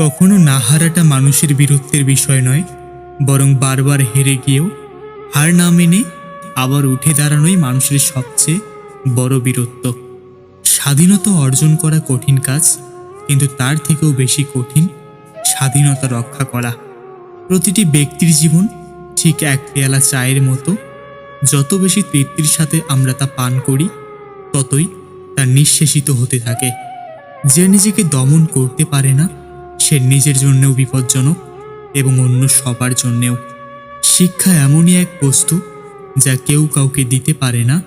কখনো না হারাটা মানুষের বীরত্বের বিষয় নয়, বরং বারবার হেরে গিয়েও হার না মেনে আবার উঠে দাঁড়ানোই মানুষের সবচেয়ে বড় বীরত্ব। স্বাধীনতা অর্জন করা কঠিন কাজ, কিন্তু তার থেকেও বেশি কঠিন স্বাধীনতা রক্ষা করা। প্রতিটি ব্যক্তির জীবন ঠিক এক পেয়ালা চায়ের মতো, যত বেশি তৃপ্তির সাথে আমরা তা পান করি, ততই তা নিঃশেষিত হতে থাকে। যে নিজেকে দমন করতে পারে না সে নিজের জন্যেও বিপজ্জনক এবং অন্য সবার জন্যেও। শিক্ষা এমনই এক বস্তু যা কেউ কাউকে দিতে পারে না।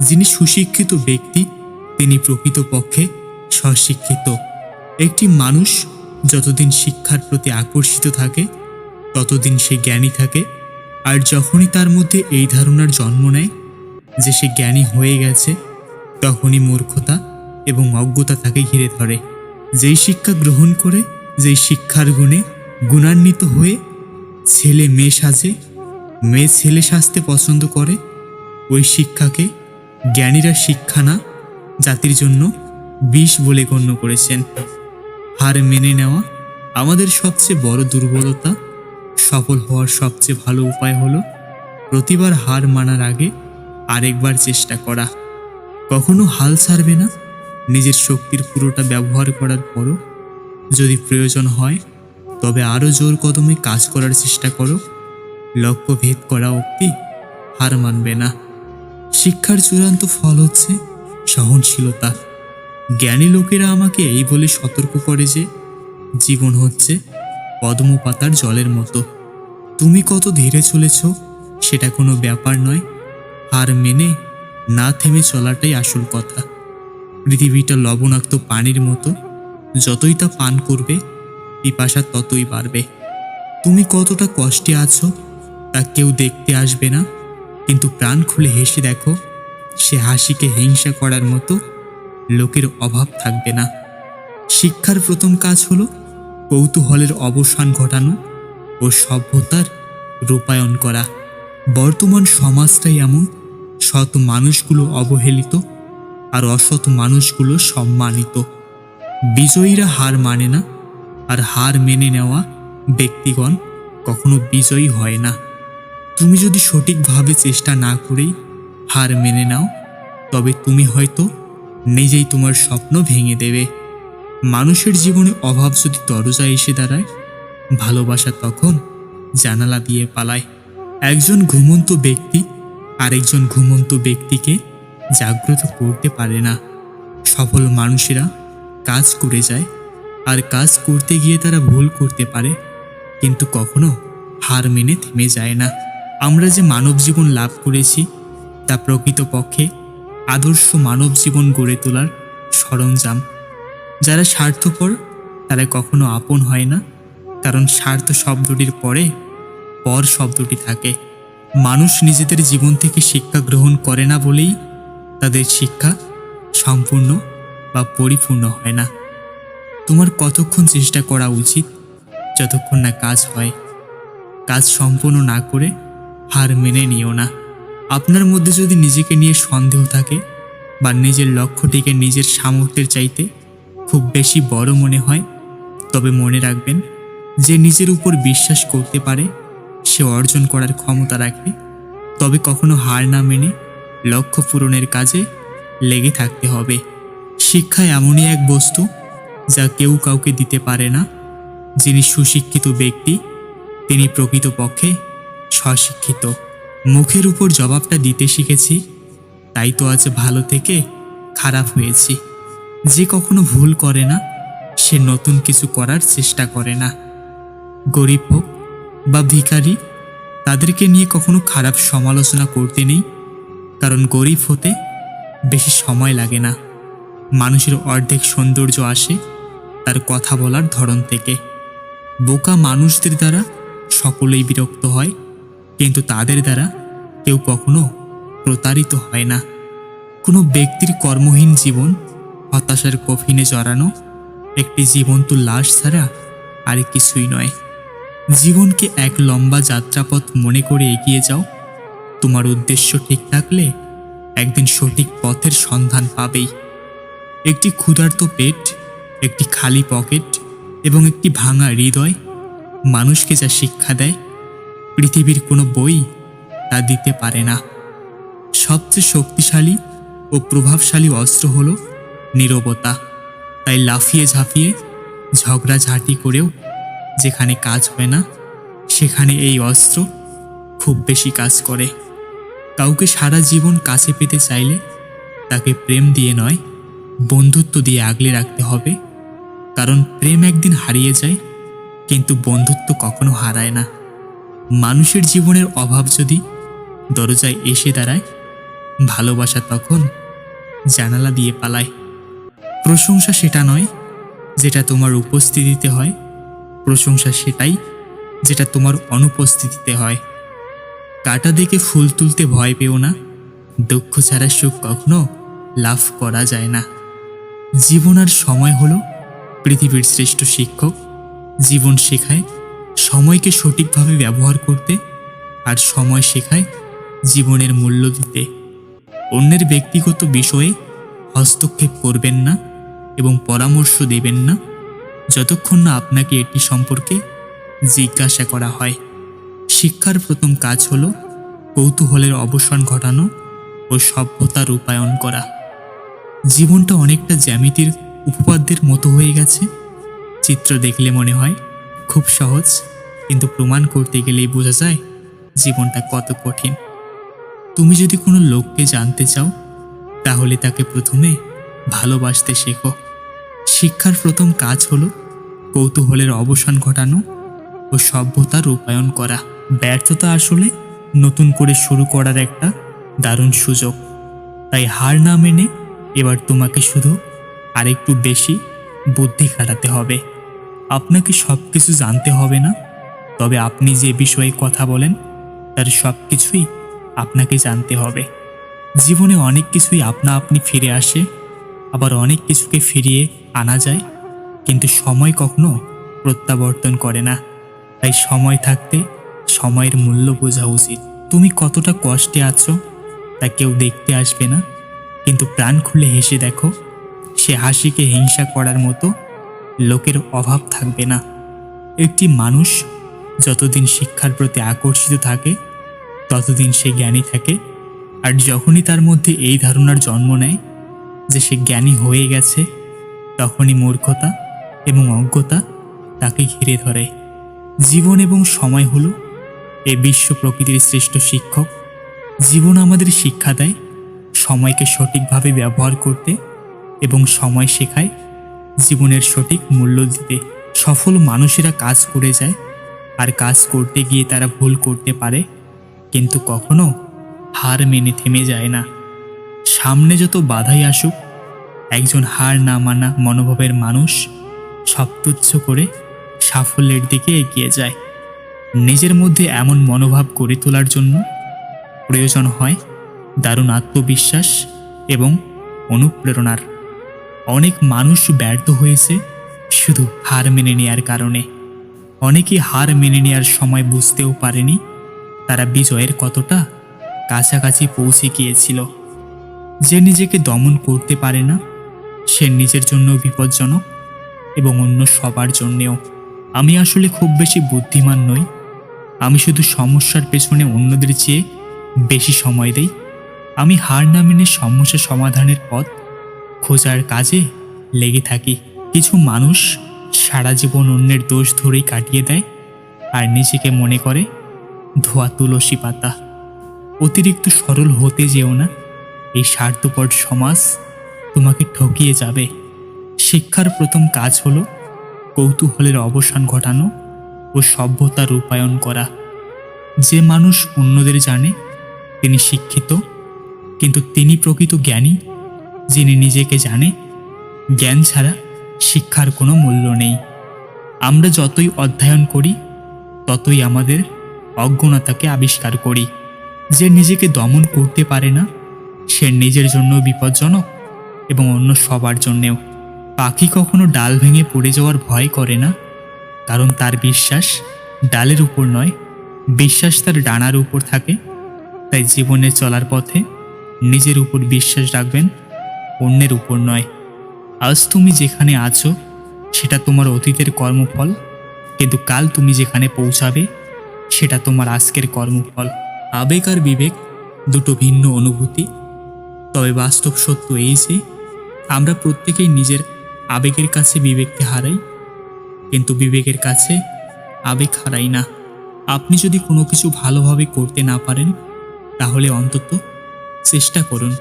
যিনি সুশিক্ষিত ব্যক্তি, তিনি প্রকৃতপক্ষে স্বশিক্ষিত। একটি মানুষ যতদিন শিক্ষার প্রতি আকর্ষিত থাকে, ততদিন সে জ্ঞানী থাকে। আর যখনই তার মধ্যে এই ধারণার জন্ম নেয় যে সে জ্ঞানী হয়ে গেছে, তখনই মূর্খতা এবং অজ্ঞতা তাকে ঘিরে ধরে। যেই শিক্ষা গ্রহণ করে যেই শিক্ষার গুণে গুণান্বিত হয়ে ছেলে মেয়ে সাজে, মেয়ে ছেলে সাজতে পছন্দ করে, ওই শিক্ষাকে জ্ঞানীরা শিক্ষা না, জাতির জন্য বিষ বলে গণ্য করেছেন। হার মেনে নেওয়া আমাদের সবচেয়ে বড় দুর্বলতা, সফল হওয়ার সবচেয়ে ভালো উপায় হলো প্রতিবার হার মানার আগে আরেকবার চেষ্টা করা। কখনো হাল ছাড়বে না, নিজের শক্তির পুরোটা ব্যবহার করার পরও যদি প্রয়োজন হয়, তবে আরও জোর কদমে কাজ করার চেষ্টা করো। লক্ষ্য ভেদ করা অব্দি হার মানবে না। শিক্ষার চূড়ান্ত ফল হচ্ছে সহনশীলতা। জ্ঞানী লোকেরা আমাকে এই বলে সতর্ক করে যে, জীবন হচ্ছে পদ্ম পাতার জলের মতো। তুমি কত ধীরে চলেছ, সেটা কোনো ব্যাপার নয়। হার মেনে না থেমে চলাটাই আসল কথা। পৃথিবীটা লবণাক্ত পানির মতো। যতই তা পান করবে, পিপাসা ততই বাড়বে। তুমি কতটা কষ্টে আছো, তা কেউ দেখতে আসবে না। কিন্তু প্রাণ খুলে হেসে দেখো, সে হাসিকে হিংসা করার মতো লোকের অভাব থাকবে না। শিক্ষার প্রথম কাজ হলো কৌতূহলের অবসান ঘটানো ও সভ্যতার রূপায়ণ করা। বর্তমান সমাজটাই এমন, সৎ মানুষগুলো অবহেলিত আর অসৎ মানুষগুলো সম্মানিত। বিজয়ীরা হার মানে না, আর হার মেনে নেওয়া ব্যক্তিগণ কখনো বিজয়ী হয় না। তুমি যদি সঠিকভাবে চেষ্টা না করেই হার মেনে নাও, তবে তুমি হয়তো নিজেই তোমার স্বপ্ন ভেঙে দেবে। মানুষের জীবনে অভাব যদি দরজায় এসে দাঁড়ায়, ভালোবাসা তখন জানালা দিয়ে পালায়। একজন ঘুমন্ত ব্যক্তি আরেকজন ঘুমন্ত ব্যক্তিকে জাগ্রত করতে পারে না। সফল মানুষেরা কাজ করে যায়। আর কাজ করতে গিয়ে তারা ভুল করতে পারে। কিন্তু কখনো হার মেনে থেমে যায় না। আমরা যে মানব জীবন লাভ করেছি, তা প্রকৃতপক্ষে আদর্শ মানব জীবন গড়ে তোলার সরঞ্জাম। যারা স্বার্থপর, তারা কখনো আপন হয় না। কারণ স্বার্থ শব্দটির পরে পর শব্দটি থাকে। মানুষ নিজেদের জীবন থেকে শিক্ষা গ্রহণ করে না বলেই তাদের শিক্ষা সম্পূর্ণ বা পরিপূর্ণ হয় না। তোমার কতক্ষণ চেষ্টা করা উচিত? যতক্ষণ না কাজ হয়। কাজ সম্পূর্ণ না করে হার মেনে নিও না। আপনার মধ্যে যদি নিজেকে নিয়ে সন্দেহ থাকে বা নিজের লক্ষ্যটিকে নিজের সামর্থ্যের চাইতে খুব বেশি বড় মনে হয়, তবে মনে রাখবেন, যে নিজের উপর বিশ্বাস করতে পারে, সে অর্জন করার ক্ষমতা রাখে, তবে কখনো হার না মেনে লক্ষ্য পূরণের কাজে লেগে থাকতে হবে। শিক্ষা এমনই এক বস্তু যা কেউ কাউকে দিতে পারে না। যিনি সুশিক্ষিত ব্যক্তি, তিনি প্রকৃতপক্ষে স্বশিক্ষিত। মুখের উপর জবাবটা দিতে শিখেছি, তাই তো আজ ভালো থেকে খারাপ হয়েছি। যে কখনো ভুল করে না, সে নতুন কিছু করার চেষ্টা করে না। গরিব হোক বা ভিখারি, তাদেরকে নিয়ে কখনো খারাপ সমালোচনা করতে নেই, কারণ গরিব হতে বেশি সময় লাগে না। মানুষের অর্ধেক সৌন্দর্য আসে তার কথা বলার ধরন থেকে। বোকা মানুষদের দ্বারা সকলেই বিরক্ত হয়, কিন্তু তাদের দ্বারা কেউ কখনো প্রতারিত হয় না। কোনো ব্যক্তির কর্মহীন জীবন, হতাশার কফিনে জড়ানো, একটি জীবন্ত লাশ ছাড়া আর কিছুই নয়। জীবনকে এক লম্বা যাত্রাপথ মনে করে এগিয়ে যাও। তোমার উদ্দেশ্য ঠিক থাকলে একদিন সঠিক পথের সন্ধান পাবেই। একটি ক্ষুধার্ত পেট, একটি খালি পকেট এবং একটি ভাঙা হৃদয় মানুষকে যা শিক্ষা দেয়, পৃথিবীর কোনো বই তা দিতে পারে না। সবচেয়ে শক্তিশালী ও প্রভাবশালী অস্ত্র হল নীরবতা। তাই লাফিয়ে ঝাঁপিয়ে ঝগড়াঝাঁটি করেও যেখানে কাজ হয় না, সেখানে এই অস্ত্র খুব বেশি কাজ করে। কাউকে সারা জীবন কাছে পেতে চাইলে তাকে প্রেম দিয়ে নয় বন্ধুত্ব দিয়ে আগলে রাখতে হবে। কারণ প্রেম একদিন হারিয়ে যায়, কিন্তু বন্ধুত্ব কখনো হারায় না। মানুষের জীবনের অভাব যদি দরজায় এসে দাঁড়ায়, ভালোবাসা তখন জানালা দিয়ে পালায়। প্রশংসা সেটা নয় যেটা তোমার উপস্থিতিতে হয়, প্রশংসা সেটাই যেটা তোমার অনুপস্থিতিতে হয়। কাটা দেখে ফুল তুলতে ভয় পেও না, দুঃখ ছাড়া সুখ কখনো লাভ করা যায় না। জীবন আর সময় হলো পৃথিবীর শ্রেষ্ঠ শিক্ষক। জীবন শেখায়, সময়কে সঠিকভাবে ব্যবহার করতে আর সময় শেখায় জীবনের মূল্য দিতে। অন্যের ব্যক্তিগত বিষয়ে হস্তক্ষেপ করবেন না এবং পরামর্শ দেবেন না যতক্ষণ না আপনাকে এটি সম্পর্কে জিজ্ঞাসা করা হয়। শিক্ষার প্রথম কাজ হল কৌতূহলের অবসান ঘটানো ও সভ্যতা রূপায়ণ করা। জীবনটা অনেকটা জ্যামিতির উপপাদ্যের মতো হয়ে গেছে। চিত্র দেখলে মনে হয় খুব সহজ, কিন্তু প্রমাণ করতে গেলেই বোঝা যায় জীবনটা কত কঠিন। তুমি যদি কোনো লোককে জানতে চাও, তাহলে তাকে প্রথমে ভালোবাসতে শেখো। শিক্ষার প্রথম কাজ হলো কৌতূহলের অবসান ঘটানো ও সভ্যতা রূপায়ণ করা। ব্যর্থতা আসলে নতুন করে শুরু করার একটা দারুণ সুযোগ। তাই হার না মেনে এবার তোমাকে শুধু আরেকটু বেশি বুদ্ধি খাটাতে হবে। আপনাকে সব কিছু জানতে হবে না, তবে আপনি যে বিষয়ে কথা বলেন, তার সব কিছুই আপনাকে জানতে হবে। জীবনে অনেক কিছুই আপনা আপনি ফিরে আসে, আবার অনেক কিছুকে ফিরিয়ে আনা যায়, কিন্তু সময় কখনো প্রত্যাবর্তন করে না। তাই সময় থাকতে সময়ের মূল্য বোঝা উচিত। তুমি কতটা কষ্টে আছো, তা কেউ দেখতে আসবে না। কিন্তু প্রাণ খুলে হেসে দেখো, সে হাসিকে হিংসা করার মতো লোকের অভাব থাকবে না। একটি মানুষ যতদিন শিক্ষার প্রতি আকর্ষিত থাকে, ততদিন সে জ্ঞানী থাকে। আর যখনই তার মধ্যে এই ধারণার জন্ম নেয় যে সে জ্ঞানী হয়ে গেছে, তখনই মূর্খতা এবং অজ্ঞতা তাকে ঘিরে ধরে। জীবন এবং সময় হলো এ বিশ্ব প্রকৃতির শ্রেষ্ঠ শিক্ষক। জীবন আমাদের শিক্ষা দেয় সময়কে সঠিকভাবে ব্যবহার করতে এবং সময় শেখায়, জীবনের সঠিক মূল্য দিতে। সফল মানুষেরা কাজ করে যায় আর কাজ করতে গিয়ে তারা ভুল করতে পারে, কিন্তু কখনো হার মেনে থেমে যায় না। সামনে যত বাধাই আসুক, একজন হার না মানা মনোভাবের মানুষ সব তুচ্ছ করে সাফল্যের দিকে এগিয়ে যায়। নিজের মধ্যে এমন মনোভাব গড়ে তোলার জন্য প্রয়োজন হয় দারুণ আত্মবিশ্বাস এবং অনুপ্রেরণার। অনেক মানুষ ব্যর্থ হয়েছে শুধু হার মেনে নেয়ার কারণে। অনেকে হার মেনে নেয়ার সময় বুঝতেও পারেনি তারা বিজয়ের কতটা কাছাকাছি পৌঁছে গিয়েছিল। যে নিজেকে দমন করতে পারে না, সে নিজের জন্য বিপজ্জনক এবং অন্য সবার জন্যেও। আমি আসলে খুব বেশি বুদ্ধিমান নই। আমি শুধু সমস্যার পেছনে অন্যদের চেয়ে বেশি সময় দেই। আমি হার না মেনে সমস্যা সমাধানের পথ খোঁজার কাজে লেগে থাকি। কিছু মানুষ সারা জীবন অন্যের দোষ ধরেই কাটিয়ে দেয় আর নিজেকে মনে করে, ধোয়া তুলসী পাতা। অতিরিক্ত সরল হতে যেও না। এই স্বার্থপর সমাজ তোমাকে ঠকিয়ে যাবে। শিক্ষার প্রথম কাজ হলো কৌতূহলের অবসান ঘটানো ও সভ্যতা রূপায়ণ করা। যে মানুষ অন্যদের জানে, তিনি শিক্ষিত কিন্তু তিনি প্রকৃত জ্ঞানী, যিনি নিজেকে জানে, জ্ঞান ছাড়া শিক্ষার কোনো মূল্য নেই। আমরা যতই অধ্যয়ন করি, ততই আমাদের অজ্ঞতাকে আবিষ্কার করি। যে নিজেকে দমন করতে পারে না, সে নিজের জন্য বিপজ্জনক এবং অন্য সবার জন্যেও। পাখি কখনো ডাল ভেঙে পড়ে যাওয়ার ভয় করে না, কারণ তার বিশ্বাস ডালের উপর নয়, বিশ্বাস তার ডানার উপর থাকে। তাই জীবনে চলার পথে নিজের উপর বিশ্বাস রাখবেন, অন্যের উপর নয়। আজ তুমি যেখানে আছো, সেটা তোমার অতীতের কর্মফল, কিন্তু কাল তুমি যেখানে পৌঁছাবে, সেটা তোমার আজকের কর্মফল। আবেগ আর বিবেক দুটো ভিন্ন অনুভূতি। তবে বাস্তব সত্য এই যে, আমরা প্রত্যেকেই নিজের আবেগের কাছে বিবেককে হারাই, কিন্তু বিবেকের কাছে আবেগ হারাই না। আপনি যদি কোনো কিছু ভালোভাবে করতে না পারেন, তাহলে অন্তত চেষ্টা করুন।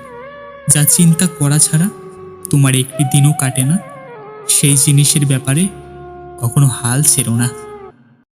যা চিন্তা করা ছাড়া তোমার একটি দিনও কাটে না। সেই জিনিসের ব্যাপারে কখনো হাল ছেড়ো না।